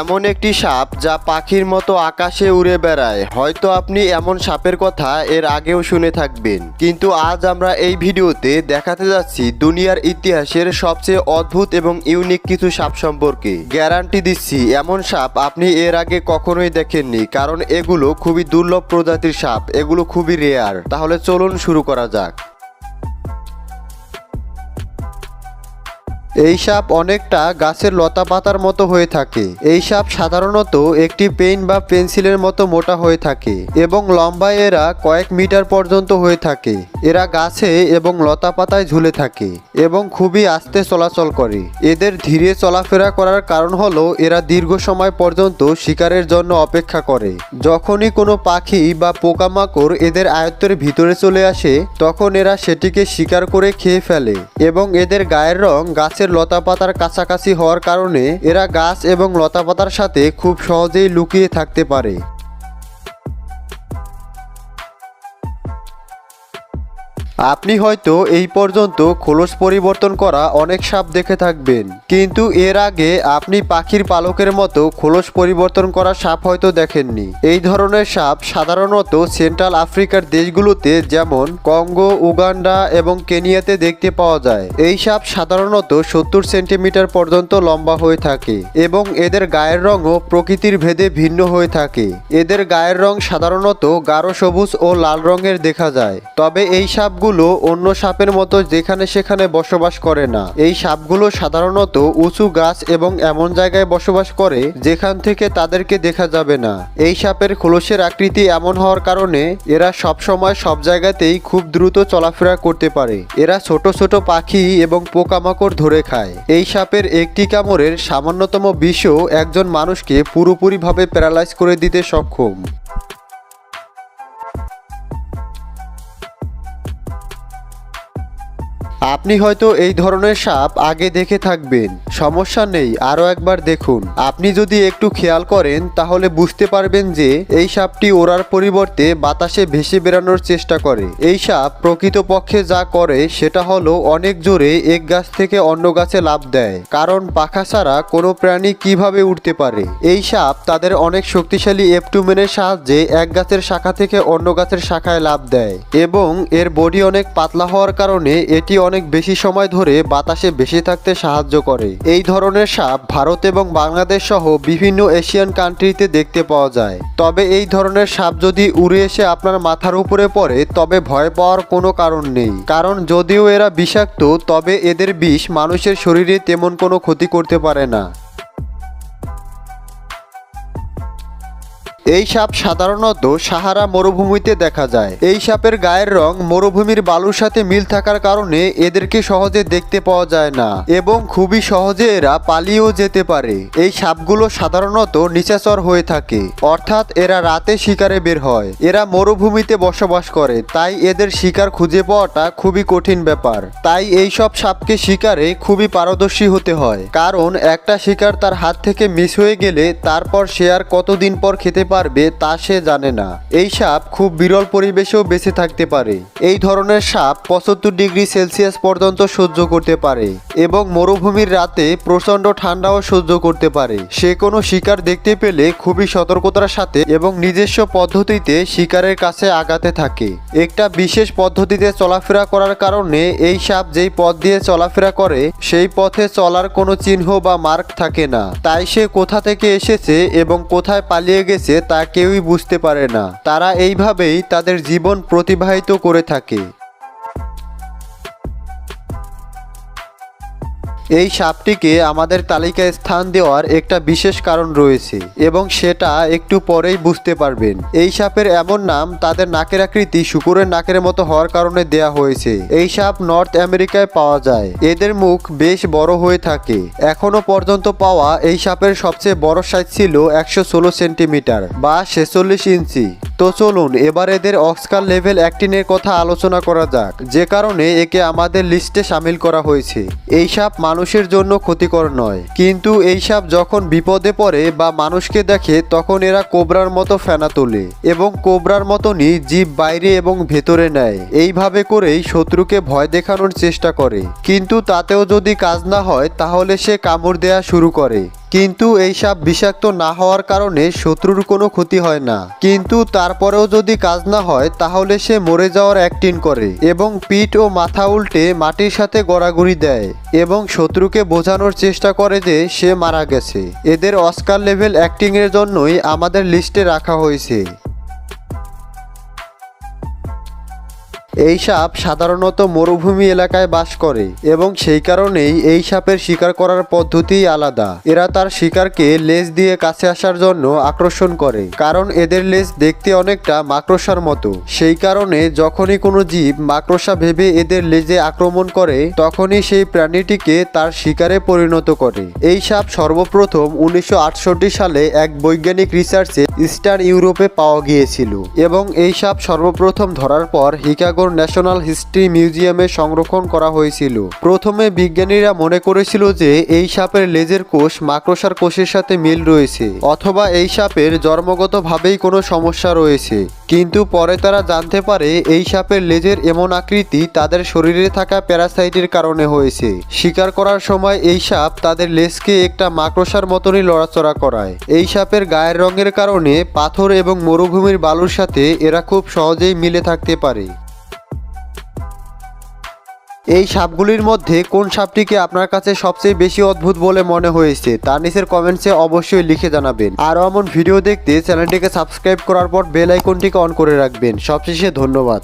এমন একটি সাপ যা পাখির মতো আকাশে উড়ে বেড়ায়। হয়তো আপনি এমন সাপের কথা এর আগেও শুনে থাকবেন। কিন্তু আজ আমরা এই ভিডিওতে দেখাতে যাচ্ছি দুনিয়ার ইতিহাসের সবচেয়ে অদ্ভুত এবং ইউনিক কিছু সাপ সম্পর্কে। গ্যারান্টি দিচ্ছি, এমন সাপ আপনি এর আগে কখনোই দেখেননি, কারণ এগুলো খুবই দুর্লভ প্রজাতির সাপ, এগুলো খুবই রেয়ার তাহলে চলুন শুরু করা যাক। এই সাপ অনেকটা গাছের লতা পাতার মতো হয়ে থাকে। এই সাপ সাধারণত একটি পেন বা পেন্সিলের মতো মোটা হয়ে থাকে এবং লম্বায় এরা কয়েক মিটার পর্যন্ত হয়ে থাকে। এরা গাছে এবং লতা পাতায় ঝুলে থাকে এবং খুবই আস্তে চলাচল করে। এদের ধীরে চলাফেরা করার কারণ হলো এরা দীর্ঘ সময় পর্যন্ত শিকারের জন্য অপেক্ষা করে। যখনই কোনো পাখি বা পোকামাকড় এদের আয়ত্তের ভিতরে চলে আসে, তখন এরা সেটিকে শিকার করে খেয়ে ফেলে এবং এদের গায়ের রং গাছের লতাপাতার কাছাকাছি হওয়ার কারণে এরা গাছ এবং লতাপাতার সাথে খুব সহজেই লুকিয়ে থাকতে পারে। আপনি হয়তো এই পর্যন্ত খোলস পরিবর্তন করা অনেক সাপ দেখে থাকবেন। কিন্তু এর আগে আপনি পাখির পালকের মতো খোলস পরিবর্তন করা সাপ হয়তো দেখেননি। এই ধরনের সাপ সাধারণত সেন্ট্রাল আফ্রিকার দেশগুলোতে যেমন কঙ্গো, উগান্ডা এবং কেনিয়াতে দেখতে পাওয়া যায়। এই সাপ সাধারণত সত্তর সেন্টিমিটার পর্যন্ত লম্বা হয়ে থাকে এবং এদের গায়ের রঙও প্রকৃতির ভেদে ভিন্ন হয়ে থাকে। এদের গায়ের রং সাধারণত গাঢ় সবুজ ও লাল রঙের দেখা যায়। তবে এই সাপগুলো অন্য সাপের মতো যেখানে সেখানে বসবাস করে না। এই সাপগুলো সাধারণত উঁচু গাছ এবং এমন জায়গায় বসবাস করে যেখান থেকে তাদেরকে দেখা যাবে না। এই সাপের খোলসের আকৃতি এমন হওয়ার কারণে এরা সব সময় সব জায়গাতেই খুব দ্রুত চলাফেরা করতে পারে। এরা ছোট ছোট পাখি এবং পোকামাকড় ধরে খায়। এই সাপের একটি কামড়ের সামান্যতম বিষও একজন মানুষকে পুরোপুরিভাবে প্যারালাইজ করে দিতে সক্ষম। আপনি হয়তো এই ধরনের সাপ আগে দেখে থাকবেন। সমস্যা নেই আরও একবার দেখুন। আপনি যদি একটু খেয়াল করেন, তাহলে বুঝতে পারবেন যে এই সাপটি ওড়ার পরিবর্তে বাতাসে ভেসে বেরানোর চেষ্টা করে। এই সাপ প্রকৃতপক্ষে যা করে, সেটা হলো অনেক জোরে এক গাছ থেকে অন্য গাছে লাভ দেয়। কারণ পাখা ছাড়া কোনো প্রাণী কীভাবে উঠতে পারে? এই সাপ তাদের অনেক শক্তিশালী এপটুমেনের সাহায্যে এক গাছের শাখা থেকে অন্য গাছের শাখায় লাভ দেয় এবং এর বডি অনেক পাতলা হওয়ার কারণে এটি অনেক বেশি সময় ধরে বাতাসে বেশি থাকতে সাহায্য করে। এই ধরনের সাপ ভারত এবং বাংলাদেশ সহ বিভিন্ন এশিয়ান কান্ট্রিতে দেখতে পাওয়া যায়। তবে এই ধরনের সাপ যদি উড়ে এসে আপনার মাথার উপরে পড়ে, তবে ভয় পাওয়ার কোনো কারণ নেই। কারণ যদিও এরা বিষাক্ত, তবে এদের বিষ মানুষের শরীরে তেমন কোনো ক্ষতি করতে পারে না। এই সাপ সাধারণত সাহারা মরুভূমিতে দেখা যায়। এই সাপের গায়ের রং মরুভূমির বালুর সাথে মিল থাকার কারণে এদেরকে সহজে দেখতে পাওয়া যায় না এবং খুবই সহজে এরা পালিয়েও যেতে পারে। এই সাপগুলো সাধারণত নিচাচর হয়ে থাকে, অর্থাৎ এরা রাতে শিকারে বের হয়। এরা মরুভূমিতে বসবাস করে, তাই এদের শিকার খুঁজে পাওয়াটা খুবই কঠিন ব্যাপার। তাই এই সব সাপকে শিকারে খুবই পারদর্শী হতে হয়, কারণ একটা শিকার তার হাত থেকে মিস হয়ে গেলে তারপর সে আর কতদিন পর খেতে পারবে তা সে জানে না। এই সাপ খুব বিরল পরিবেশেও বেঁচে থাকতে পারে। এই ধরনের সাপ পঁচাত্তর ডিগ্রি সেলসিয়াস পর্যন্ত সহ্য করতে পারে এবং মরুভূমির রাতে প্রচণ্ড ঠান্ডাও সহ্য করতে পারে। সে কোনো শিকার দেখতে পেলে খুবই সতর্কতার সাথে এবং নিজস্ব পদ্ধতিতে শিকারের কাছে আগাতে থাকে। একটা বিশেষ পদ্ধতিতে চলাফেরা করার কারণে এই সাপ যেই পথ দিয়ে চলাফেরা করে, সেই পথে চলার কোনো চিহ্ন বা মার্ক থাকে না। তাই সে কোথা থেকে এসেছে এবং কোথায় পালিয়ে গেছে তা কেউই বুঝতে পারে না। তারা এইভাবেই তাদের জীবন প্রতিবাহিত করে থাকে। এই সাপটিকে আমাদের তালিকায় স্থান দেওয়ার একটা বিশেষ কারণ রয়েছে এবং সেটা একটু পরেই বুঝতে পারবেন। এই সাপের এমন নাম তাদের নাকের আকৃতি শুকুরের নাকের মতো হওয়ার কারণে দেয়া হয়েছে। এই সাপ নর্থ আমেরিকায় পাওয়া যায়। এদের মুখ বেশ বড় হয়ে থাকে। এখনও পর্যন্ত পাওয়া এই সাপের সবচেয়ে বড় সাইজ ছিল একশো ষোলো সেন্টিমিটার বা ছেচল্লিশ ইঞ্চি। তো চলুন, এবার এদের অক্সকার লেভেল অ্যাক্টিনের কথা আলোচনা করা যাক। যে কারণে একে আমাদের লিস্টে সামিল করা হয়েছে। এই সাপ মানুষের জন্য ক্ষতিকর নয়। কিন্তু এই সাপ যখন বিপদে পড়ে বা মানুষকে দেখে, তখন এরা কোবরার মতো ফেনা তোলে এবং কোবরার মতনই জীব বাইরে এবং ভেতরে নেয়। এইভাবে করেই শত্রুকে ভয় দেখানোর চেষ্টা করে। কিন্তু তাতেও যদি কাজ না হয়, তাহলে সে কামড় দেয়া শুরু করে। কিন্তু এই সাপ বিষাক্ত না হওয়ার কারণে শত্রুর কোনো ক্ষতি হয় না। কিন্তু তারপরেও যদি কাজ না হয়, তাহলে সে মরে যাওয়ার অ্যাক্টিন করে এবং পিঠ ও মাথা উল্টে মাটির সাথে গড়াগড়ি দেয় এবং শত্রুকে বোঝানোর চেষ্টা করে যে সে মারা গেছে। এদের অস্কার লেভেল অ্যাক্টিংয়ের জন্যই আমাদের লিস্টে রাখা হয়েছে। এই সাপ সাধারণত মরুভূমি এলাকায় বাস করে এবং সেই কারণেই এই সাপের শিকার করার পদ্ধতি আলাদা। এরা তার শিকারকে লেজ দিয়ে কাছে আসার জন্য আকর্ষণ করে, কারণ এদের লেজ দেখতে অনেকটা মাকড়সার মতো। সেই কারণে যখনই কোনো জীব মাকড়সা ভেবে এদের লেজে আক্রমণ করে, তখনই সেই প্রাণীটিকে তার শিকারে পরিণত করে। এই সাপ সর্বপ্রথম উনিশশো আটষট্টি সালে এক বৈজ্ঞানিক রিসার্চে ইস্টার্ন ইউরোপে পাওয়া গিয়েছিল এবং এই সাপ সর্বপ্রথম ধরার পর হিকাগোর ন্যাশনাল হিস্ট্রি মিউজিয়ামে সংরক্ষণ করা হয়েছিল। প্রথমে বিজ্ঞানীরা মনে করেছিল যে এই সাপের লেজের কোষ মাকড়সার কোষের সাথে মিল রয়েছে, অথবা এই সাপের জন্মগতভাবেই কোনো সমস্যা রয়েছে। কিন্তু পরে তারা জানতে পারে এই সাপের লেজের এমন আকৃতি তাদের শরীরে থাকা প্যারাসাইটের কারণে হয়েছে। শিকার করার সময় এই সাপ তাদের লেজকে একটা মাকড়সার মতনই লড়াচড়া করায়। এই সাপের গায়ের রঙের কারণে পাথর এবং মরুভূমির বালুর সাথে এরা খুব সহজেই মিলে থাকতে পারে। এই সাপগুলির মধ্যে কোন সাপটিকে আপনার কাছে সবচেয়ে বেশি অদ্ভুত বলে মনে হয়েছে তার নিচের কমেন্টসে অবশ্যই লিখে জানাবেন। আর এমন ভিডিও দেখতে চ্যানেলটিকে সাবস্ক্রাইব করার পর বেল আইকনটিকে অন করে রাখবেন। সবশেষে ধন্যবাদ।